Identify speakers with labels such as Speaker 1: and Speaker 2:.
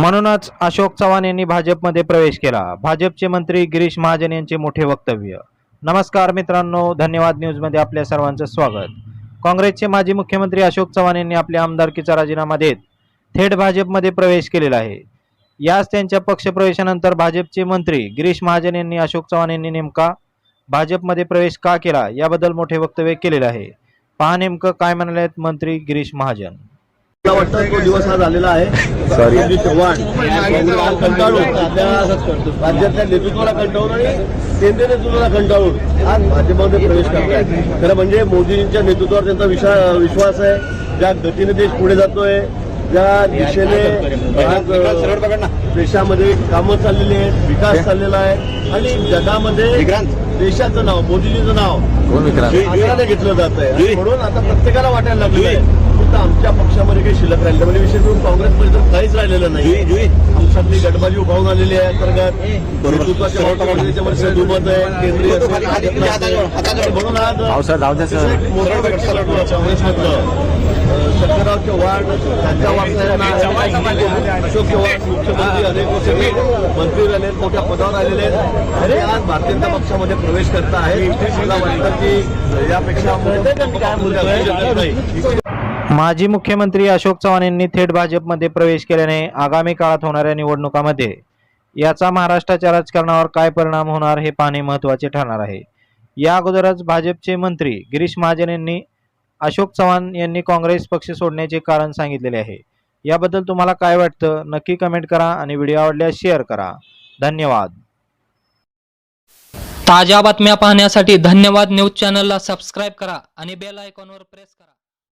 Speaker 1: म्हणूनच अशोक चव्हाण यांनी भाजपमध्ये प्रवेश केला. भाजपचे मंत्री गिरीश महाजन यांचे मोठे वक्तव्य. नमस्कार मित्रांनो धन्यवाद न्यूजमध्ये आपल्या सर्वांचं स्वागत. काँग्रेसचे माजी मुख्यमंत्री अशोक चव्हाण यांनी आपल्या आमदारकीचा राजीनामा देत थेट भाजपमध्ये प्रवेश केलेला आहे. याच त्यांच्या पक्षप्रवेशानंतर भाजपचे मंत्री गिरीश महाजन यांनी अशोक चव्हाण यांनी नेमका भाजपमध्ये प्रवेश का केला याबद्दल मोठे वक्तव्य केलेले आहे. पहा नेमकं काय म्हणाले आहेत मंत्री गिरीश महाजन.
Speaker 2: मला वाटतं तो दिवस हा झालेला आहे. सॉरी चव्हाण कंटाळून आपल्या राज्यातल्या नेतृत्वाला कंटाळून आणि केंद्रीय नेतृत्वाला कंटाळून आज भाजपमध्ये प्रवेश करताय खरं म्हणजे मोदींच्या नेतृत्वावर त्यांचा विश्वा विश्वास आहे. ज्या गतीने देश पुढे जातोय ज्या दिशेने आज, देशामध्ये कामं चाललेली आहेत विकास चाललेला आहे आणि जगामध्ये देशाचं नाव मोदीजीचं नाव घेतलं जात आहे म्हणून आता प्रत्येकाला वाटायला लागलेलं आहे. फक्त आमच्या पक्षामध्ये काही शिल्लक राहिलं म्हणजे विशेष करून काँग्रेसमध्ये तर काहीच राहिलेलं नाही. आमच्यातली गटबाजी उभारून आलेली आहे अंतर्गत नेतृत्वाच्या दुमत आहे केंद्रीय. म्हणून आज मोठं पक्ष काँग्रेसमधलं. शंकरराव चव्हाण त्यांच्या वारसाहेबांना अशोक चव्हाण मुख्यमंत्री अनेक मंत्री झाले मोठ्या पदावर आलेले आहेत. आणि आज भारतीय जनता पक्षामध्ये प्रवेश करत आहेत. मला वाटतं की यापेक्षा नाही.
Speaker 1: माजी मुख्यमंत्री अशोक चव्हाण यांनी थेट भाजपमध्ये प्रवेश केल्याने आगामी काळात होणाऱ्या निवडणुकामध्ये याचा महाराष्ट्राच्या राजकारणावर काय परिणाम होणार हे पाहणे महत्त्वाचे ठरणार आहे. या अगोदरच भाजपचे मंत्री गिरीश महाजन यांनी अशोक चव्हाण यांनी काँग्रेस पक्ष सोडण्याचे कारण सांगितलेले आहे. याबद्दल तुम्हाला काय वाटतं? नक्की कमेंट करा आणि व्हिडिओ आवडल्यास शेअर करा. धन्यवाद.
Speaker 3: ताज्या बातम्या पाहण्यासाठी धन्यवाद न्यूज चॅनलला सबस्क्राईब करा आणि बेल आयकॉनवर प्रेस करा.